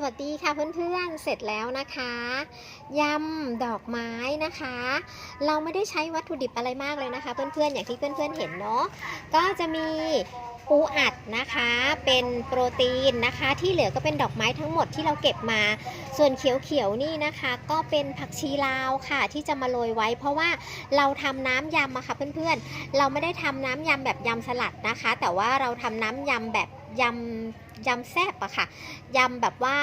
สวัสดีค่ะเพื่อนๆ เสร็จแล้วนะคะยำดอกไม้นะคะ เราไม่ได้ใช้วัตถุดิบอะไรมากเลยนะคะ เพื่อนๆ อย่างที่เพื่อนๆ เห็นเนาะ ก็จะมีปูอัดนะคะ เป็นโปรตีนนะคะ ที่เหลือก็เป็นดอกไม้ทั้งหมดที่เราเก็บมา ส่วนเขียวๆ นี่นะคะ ก็เป็นผักชีลาวค่ะ ที่จะมาโรยไว้ เพราะว่าเราทำน้ำยำอะค่ะเพื่อนๆ เราไม่ได้ทำน้ำยำแบบยำสลัดนะคะ แต่ว่าเราทำน้ำยำแบบ ยำยำแซบอะค่ะยำแบบว่า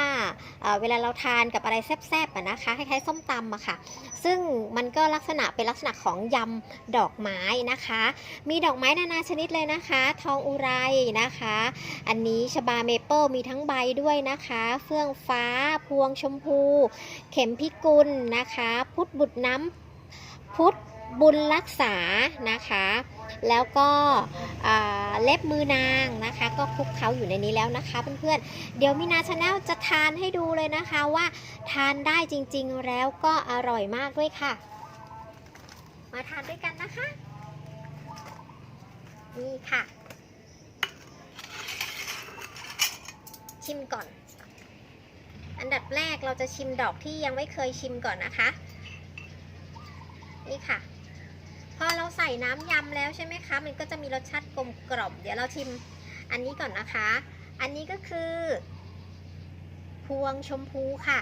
เเวลาเราทานกับอะไรแซบๆอะนะคะคล้ายๆส้มตำอะค่ะ ซึ่งมันก็ลักษณะเป็นลักษณะของยำดอกไม้นะคะ มีดอกไม้นานาชนิดเลยนะคะ ทองอุไรนะคะ อันนี้ชบาเมเปิลมีทั้งใบด้วยนะคะ เฟื่องฟ้าพวงชมพู เข็มพิกุลนะคะ พุทธบุตรน้ำพุทธบุญรักษานะคะ แล้วก็เล็บมือนางนะคะ ก็คลุกเคล้าอยู่ในนี้แล้วนะคะเพื่อนๆเดี๋ยวมีนาชาแนลจะทานให้ดูเลยนะคะว่าทานได้จริงๆแล้วก็อร่อยมากด้วยค่ะ มาทานด้วยกันนะคะ นี่ค่ะ ชิมก่อน อันดับแรกเราจะชิมดอกที่ยังไม่เคยชิมก่อนนะคะ นี่ค่ะ ใส่น้ำยำแล้วใช่ไหมคะ มันก็จะมีรสชาติกลมกล่อม เดี๋ยวเราชิมอันนี้ก่อนนะคะ อันนี้ก็คือ พวงชมพูค่ะ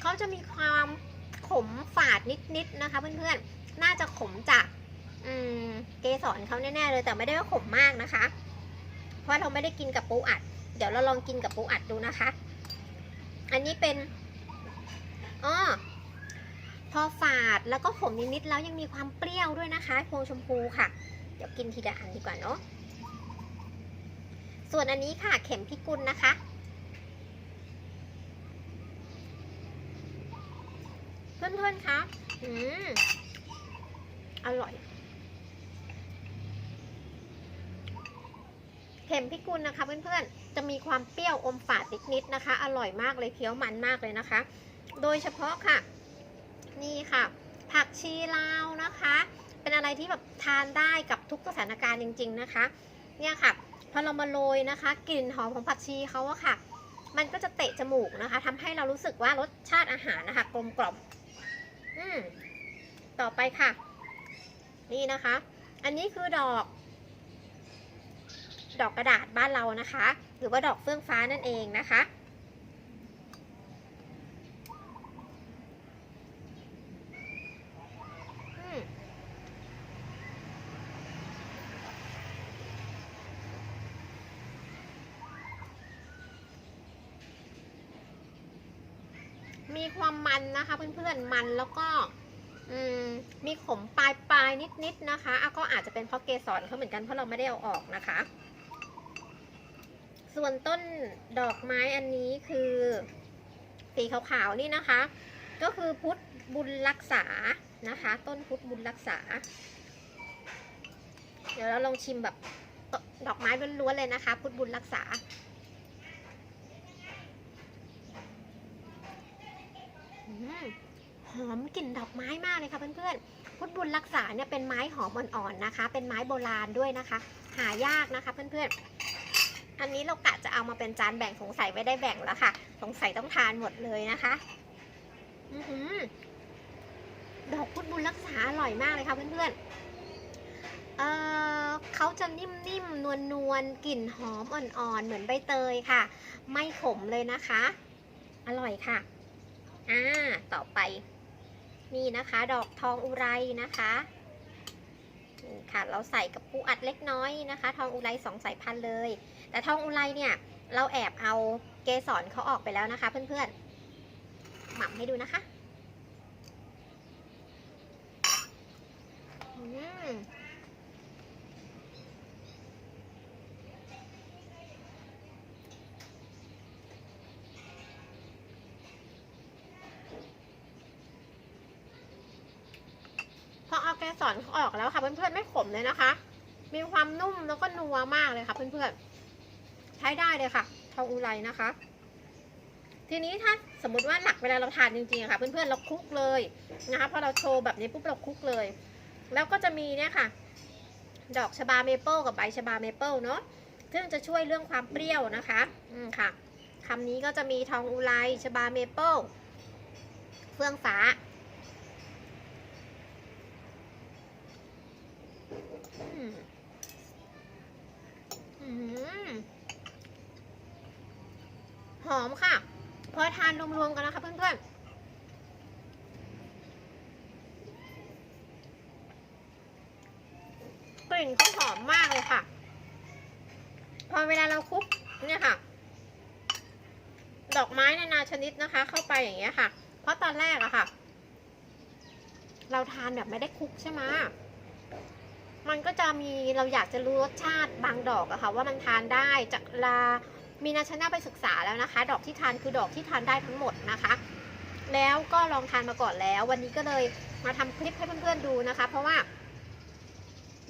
เขาจะมีความขมฝาดนิดๆนะคะเพื่อนๆ น่าจะขมจากเกสรเขาแน่ๆเลยแต่ไม่ได้ว่าขมมากนะคะ เพราะเราไม่ได้กินกับปูอัด เดี๋ยวเราลองกินกับปูอัดดูนะคะ อันนี้เป็นอ๋อพอฝาดแล้วก็ขมนิดๆแล้วยังมีความเปรี้ยวด้วยนะคะพวงชมพูค่ะ เดี๋ยวกินทีละอันดีกว่าเนาะส่วนอันนี้ค่ะเข็มพิกุลนะคะ เพื่อนๆคะอืมอร่อย เข็มพิกุลนะคะเพื่อนๆ จะมีความเปรี้ยวอมฝาดนิดๆนะคะ อร่อยมากเลยเคี้ยวมันมากเลยนะคะ โดยเฉพาะค่ะ นี่ค่ะ ผักชีลาวนะคะ เป็นอะไรที่แบบทานได้กับทุกสถานการณ์จริง ๆนะคะ เนี่ยค่ะพอเรามาโรยนะคะกลิ่นหอมของผักชีเขาอะค่ะ มันก็จะเตะจมูกนะคะทำให้เรารู้สึกว่ารสชาติอาหารนะคะ กลมกล่อมอืมต่อไปค่ะ นี่นะคะ อันนี้คือดอก ดอกกระดาษบ้านเรานะคะ หรือว่าดอกเฟื่องฟ้านั่นเองนะคะ มีความมันนะคะเพื่อนๆ มันแล้วก็มมีขมปลายปลายๆนิดๆนะคะอะก็อาจจะเป็นเพราะเกสรเขาเหมือนกันเพราะเราไม่ได้เอาออกนะคะ ส่วนต้นดอกไม้อันนี้คือสีขาวๆนี่นะคะ ก็คือพุทธบุญรักษานะคะ ต้นพุทธบุญรักษา เดี๋ยวเราลองชิมแบบดอกไม้ล้วนๆเลยนะคะ พุทธบุญรักษาหอมกลิ่นดอกไม้มากเลยค่ะเพื่อนๆ พุทธบุญรักษาเนี่ยเป็นไม้หอมอ่อนๆนะคะ เป็นไม้โบราณด้วยนะคะ หายากนะคะเพื่อนๆ อันนี้เรากะจะเอามาเป็นจานแบ่งสงสัยไม่ได้แบ่งแล้วค่ะ สงสัยต้องทานหมดเลยนะคะออดอกพุทธบุญรักษาอร่อยมากเลยค่ะเพื่อนๆเอ่อเขาจะนิ่มๆ นวลๆ กลิ่นหอมอ่อนๆ เหมือนใบเตยค่ะ ไม่ขมเลยนะคะ อร่อยค่ะ อ่า ต่อไป นี่นะคะ ดอกทองอุไรนะคะนี่ค่ะเราใส่กับปูอัดเล็กน้อยนะคะ ทองอุไรสองสายพันธุ์เลย แต่ทองอุไรเนี่ยเราแอบเอาเกสรเขาออกไปแล้วนะคะ เพื่อนๆหม่ำให้ดูนะคะพอเอาแกสอนเขาออกแล้วค่ะเพื่อนๆไม่ขมเลยนะคะ มีความนุ่มแล้วก็นัวมากเลยค่ะเพื่อนๆ ใช้ได้เลยค่ะ ทองอุไรนะคะ ทีนี้ถ้าสมมติว่าหนักเวลาเราทานจริงๆค่ะ เพื่อนๆเราคลุกเลยนะคะพอเราโชว์แบบนี้ปุ๊บเราคลุกเลย แล้วก็จะมีเนี่ยค่ะ ดอกชบาเมเปิลกับใบชบาเมเปิลเนาะซึ่งจะช่วยเรื่องความเปรี้ยวนะคะอืมค่ะคำนี้ก็จะมีทองอุไรชบาเมเปิลเฟื่องฟ้าอืมอืม อมค่ะ พอทานรวมๆกันนะคะเพื่อนๆกลิ่นเขาหอมมากเลยค่ะ พอเวลาเราคลุกเนี่ยค่ะ ดอกไม้นานาชนิดนะคะ เข้าไปอย่างเงี้ยค่ะ เพราะตอนแรกอะค่ะ เราทานแบบไม่ได้คลุกใช่ไหมมันก็จะมีเราอยากจะรู้รสชาติบางดอกอะค่ะ ว่ามันทานได้จากลา มีนาชนะไปศึกษาแล้วนะคะ ดอกที่ทานคือดอกที่ทานได้ทั้งหมดนะคะ แล้วก็ลองทานมาก่อนแล้ว วันนี้ก็เลยมาทำคลิปให้เพื่อนๆดูนะคะ เพราะว่า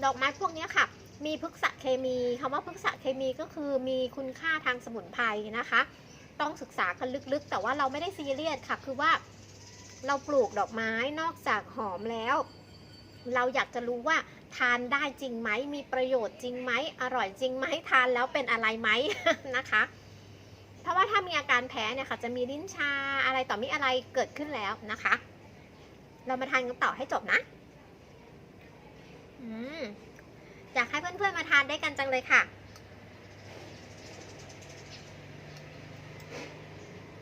ดอกไม้พวกนี้ค่ะ มีพฤกษเคมีคำว่าพฤกษเคมีก็คือมีคุณค่าทางสมุนไพรนะคะ ต้องศึกษากันลึกๆ แต่ว่าเราไม่ได้ซีเรียสค่ะ คือว่า เราปลูกดอกไม้นอกจากหอมแล้ว เราอยากจะรู้ว่า ทานได้จริงไหม มีประโยชน์จริงไหม อร่อยจริงไหม ทานแล้วเป็นอะไรไหมนะคะ เพราะว่าถ้ามีอาการแพ้เนี่ยค่ะ จะมีลิ้นชาอะไรต่อมีอะไรเกิดขึ้นแล้วนะคะ เรามาทานกันต่อให้จบนะอืมอยากให้เพื่อนๆมาทานได้กันจังเลยค่ะ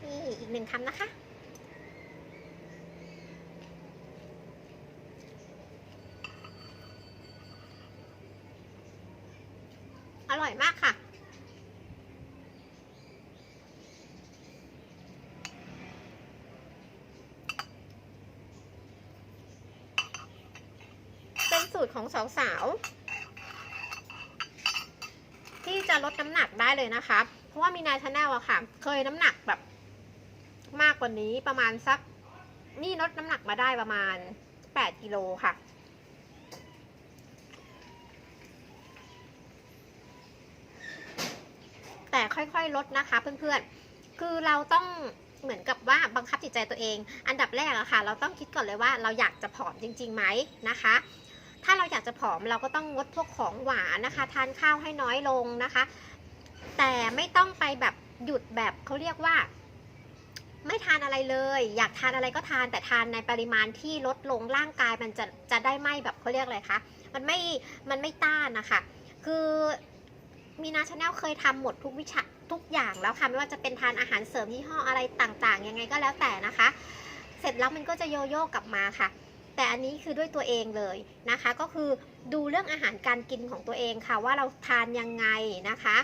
นี่อีกหนึ่งคำนะคะ ร่อยมากค่ะ เป็นสูตรของสาวๆ ที่จะลดน้ำหนักได้เลยนะคะ เพราะว่ามีนายชาแนลอะค่ะ เคยน้ำหนักแบบมากกว่านี้ประมาณสัก นี่ลดน้ำหนักมาได้ประมาณ 8 กิโลค่ะ แต่ค่อยๆลดนะคะเพื่อนๆ คือเราต้องเหมือนกับว่าบังคับจิตใจตัวเอง อันดับแรกอะค่ะ เราต้องคิดก่อนเลยว่าเราอยากจะผอมจริงๆไหมนะคะ ถ้าเราอยากจะผอมเราก็ต้องงดพวกของหวานนะคะ ทานข้าวให้น้อยลงนะคะ แต่ไม่ต้องไปแบบหยุดแบบเขาเรียกว่า ไม่ทานอะไรเลย อยากทานอะไรก็ทานแต่ทานในปริมาณที่ลดลงร่างกายมันจะจะได้ไม่แบบเขาเรียกอะไรคะมันไม่มันไม่ต้านนะคะคือ มีนาชาแนลเคยทำหมดทุกวิชาทุกอย่างแล้วค่ะ ไม่ว่าจะเป็นทานอาหารเสริมยี่ห้ออะไรต่างๆ ยังไงก็แล้วแต่นะคะ เสร็จแล้วมันก็จะโยโย่กลับมาค่ะ แต่อันนี้คือด้วยตัวเองเลยนะคะ ก็คือดูเรื่องอาหารการกินของตัวเองค่ะ ว่าเราทานยังไงนะคะ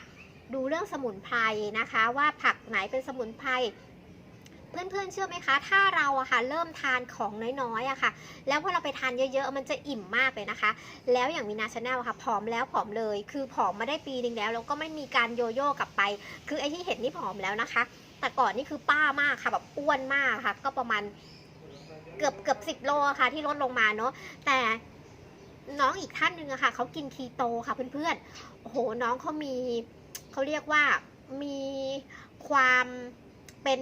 ดูเรื่องสมุนไพรนะคะ ว่าผักไหนเป็นสมุนไพร เพื่อนๆเชื่อไหมคะ ถ้าเราอะค่ะเริ่มทานของน้อยๆอะค่ะ แล้วพอเราไปทานเยอะๆ มันจะอิ่มมากเลยนะคะ แล้วอย่างมีนาชาแนลค่ะผอมแล้วผอมเลย คือผอมมาได้ปีนึงแล้วแล้วก็ไม่มีการโยโย่กลับไป คือไอ้ที่เห็นนี่ผอมแล้วนะคะ แต่ก่อนนี่คือป้ามากค่ะแบบอ้วนมากค่ะ ก็ประมาณเกือบเกือบสิบโลค่ะที่ลดลงมาเนาะแต่น้องอีกท่านหนึ่งอะค่ะเขากินคีโตค่ะเพื่อนๆโอ้โหน้องเขามีเขาเรียกว่ามีความ เป็น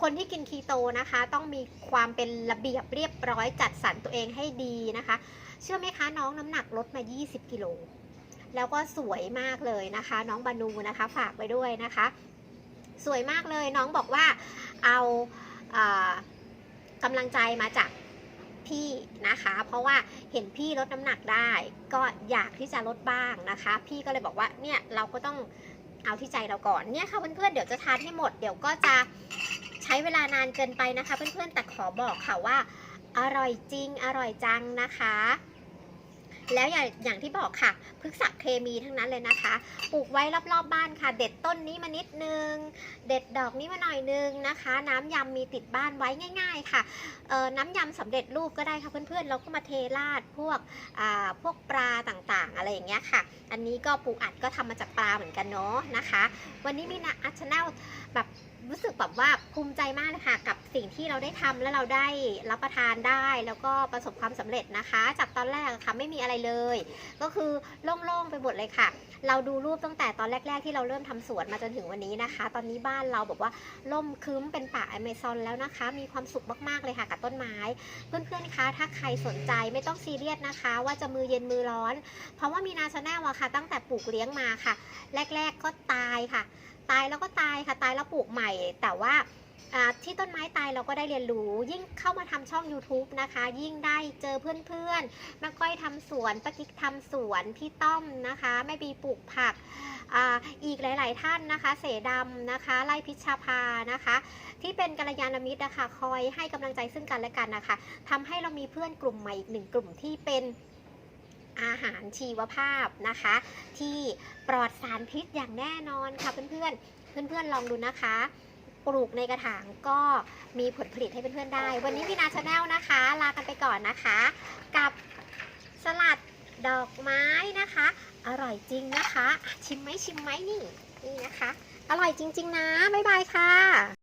คนที่กินคีโตนะคะ ต้องมีความเป็นระเบียบเรียบร้อยจัดสรรตัวเองให้ดีนะคะ เชื่อไหมคะน้องน้ำหนักลดมา 20 กิโลแล้วก็สวยมากเลยนะคะ น้องบานูนะคะฝากไปด้วยนะคะ สวยมากเลยน้องบอกว่าเอาอากำลังใจมาจากพี่นะคะ เพราะว่าเห็นพี่ลดน้ำหนักได้ ก็อยากที่จะลดบ้างนะคะ พี่ก็เลยบอกว่าเนี่ยเราก็ต้อง เอาที่ใจเราก่อนเนี่ยค่ะเพื่อนๆเดี๋ยวจะทานให้หมด เดี๋ยวก็จะใช้เวลานานเกินไปนะคะ เพื่อนๆแต่ขอบอกค่ะว่า อร่อยจริง อร่อยจังนะคะ แล้วอย่างอย่างที่บอกค่ะพฤกษเคมีทั้งนั้นเลยนะคะ ปลูกไว้รอบๆบบ้านค่ะ เด็ดต้นนี้มานิดนึง เด็ดดอกนี้มาหน่อยนึงนะคะ น้ำยำมีติดบ้านไว้ง่าย ๆ ค่ะเอ่อน้ำยำสำเร็จรูปก็ได้ค่ะเพื่อนๆ เราก็มาเทราดพวกอ่าพวกปลาต่างๆ อะไรอย่างเงี้ยค่ะ อันนี้ก็ปลูกอัดก็ทำมาจากปลาเหมือนกันเนาะนะคะ วันนี้มีนะอัชแนลแบบ รู้สึกแบบว่าภูมิใจมากเลยค่ะกับสิ่งที่เราได้ทำและเราได้รับประทานได้ แล้วก็ประสบความสำเร็จนะคะ จากตอนแรกค่ะไม่มีอะไรเลย ก็คือโล่งๆไปหมดเลยค่ะ เราดูรูปตั้งแต่ตอนแรก ๆ ที่เราเริ่มทำสวนมาจนถึงวันนี้นะคะ ตอนนี้บ้านเราแบบว่าล่มครึ้มเป็นป่าอเมซอนแล้วนะคะ มีความสุขมากๆเลยค่ะกับต้นไม้ เพื่อนๆคะถ้าใครสนใจไม่ต้องซีเรียสนะคะ ว่าจะมือเย็นมือร้อน เพราะว่ามีนาชาแนลอะค่ะ ตั้งแต่ปลูกเลี้ยงมาค่ะ แรก ๆก็ตายค่ะ ตายแล้วก็ตายค่ะตายแล้วปลูกใหม่ แต่ว่าที่ต้นไม้ตายเราก็ได้เรียนรู้ ยิ่งเข้ามาทำช่อง YouTube นะคะ ยิ่งได้เจอเพื่อนๆแม่ก้อยทำสวนป้ากิ๊กทำสวนพี่ต้อมนะคะแม่บีปลูกผักออีกหลาย ๆ ท่านนะคะ เสดำนะคะไล่พิชชาภานะคะ ที่เป็นกัลยาณมิตรนะคะคอยให้กำลังใจซึ่งกันและกันนะคะทำให้เรามีเพื่อนกลุ่มใหม่อีกหนึ่งกลุ่มที่เป็น อาหารชีวภาพนะคะ ที่ปลอดสารพิษอย่างแน่นอนค่ะเพื่อนๆเพื่อนๆลองดูนะคะ ปลูกในกระถางก็มีผลผลิตให้เพื่อนๆได้ วันนี้มีนาชาแนลนะคะ ลากันไปก่อนนะคะ กับสลัดดอกไม้นะคะ อร่อยจริงนะคะอะชิมไหมชิมไหมนี่นี่นะคะ อร่อยจริง ๆ นะ บ๊ายบายค่ะ